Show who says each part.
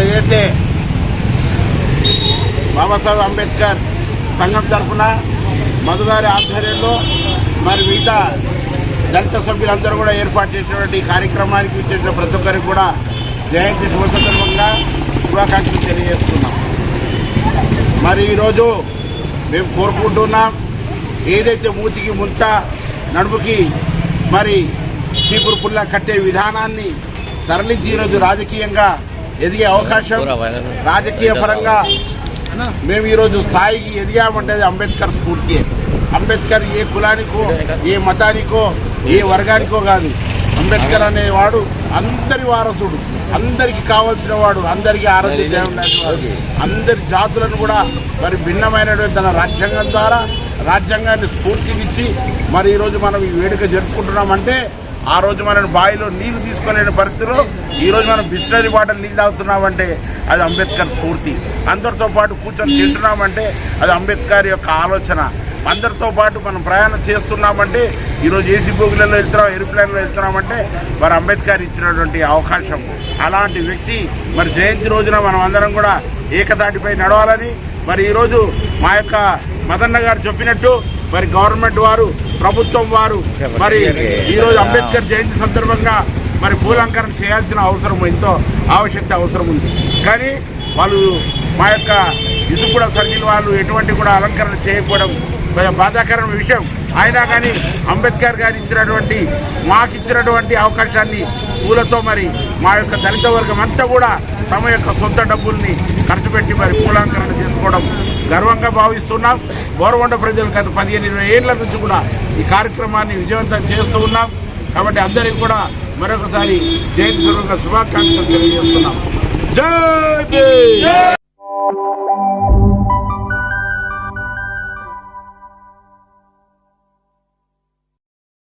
Speaker 1: ఏదైతే బాబాసాహెబ్ అంబేద్కర్ సంఘం తరఫున మధుగారి ఆధ్వర్యంలో మరి మిగతా దళిత సభ్యులందరూ కూడా ఏర్పాటు చేసినటువంటి కార్యక్రమానికి ఇచ్చేసిన ప్రతి ఒక్కరికి కూడా జయంతి శుభ సందర్భంగా శుభాకాంక్షలు తెలియజేస్తున్నాం. మరి ఈరోజు మేము కోరుకుంటున్నాం ఏదైతే మూతికి ముంత నడుముకి మరి చీపురు పుల్ల కట్టే విధానాన్ని తరలించి ఈరోజు రాజకీయంగా ఎదిగే అవకాశం రాజకీయ పరంగా మేము ఈరోజు స్థాయికి ఎదిగామంటే అంబేద్కర్ స్ఫూర్తి. అంబేద్కర్ ఏ కులానికో ఏ మతానికో ఏ వర్గానికో కాదు. అంబేద్కర్ అనేవాడు అందరి వారసుడు. అందరికి కావాల్సిన వాడు అందరికీ ఆరోగ్య అందరి జాతులను కూడా మరి భిన్నమైనటువంటి తన రాజ్యాంగం ద్వారా రాజ్యాంగాన్ని స్ఫూర్తినిచ్చి మరి ఈరోజు మనం ఈ వేడుక జరుపుకుంటున్నామంటే ఆ రోజు మనం బావిలో నీళ్ళు తీసుకోలేని పరిస్థితిలో ఈరోజు మనం బిస్లరీ బాటిల్ నీళ్ళు తాగుతున్నామంటే అది అంబేద్కర్ స్ఫూర్తి. అందరితో పాటు కూర్చొని తింటున్నామంటే అది అంబేద్కర్ యొక్క ఆలోచన. అందరితో పాటు మనం ప్రయాణం చేస్తున్నామంటే ఈరోజు ఏసీ బోగులలో వెళ్తున్నాం ఏరోప్లేన్లో వెళ్తున్నామంటే మరి అంబేద్కర్ ఇచ్చినటువంటి అవకాశం. అలాంటి వ్యక్తి మరి జయంతి రోజున మనం అందరం కూడా ఏకతాటిపై నడవాలని మరి ఈరోజు మా యొక్క మదన్న గారు చెప్పినట్టు మరి గవర్నమెంట్ వారు ప్రభుత్వం వారు మరి ఈరోజు అంబేద్కర్ జయంతి సందర్భంగా మరి పూలంకరణ చేయాల్సిన అవసరం ఎంతో ఆవశ్యకత అవసరం ఉంది. కానీ వాళ్ళు మా యొక్క ఇసుకూడ సర్కిల్ వాళ్ళు ఎటువంటి కూడా అలంకరణ చేయకపోవడం కొంచెం బాధాకరమైన విషయం. అయినా కానీ అంబేద్కర్ గారు ఇచ్చినటువంటి మాకు ఇచ్చినటువంటి అవకాశాన్ని పూలతో మరి మా యొక్క దళిత వర్గం అంతా కూడా తమ యొక్క సొంత డబ్బుల్ని ఖర్చు పెట్టి మరి పూలాంకరణ చేసుకోవడం గర్వంగా భావిస్తున్నాం. గౌరవండ ప్రజలు గత పదిహేను ఇరవై ఏళ్ళ నుంచి కూడా ఈ కార్యక్రమాన్ని విజయవంతం చేస్తూ ఉన్నాం. కాబట్టి అందరికీ కూడా మరొకసారి జయంతి శుభాకాంక్షలు తెలియజేస్తున్నాం. జై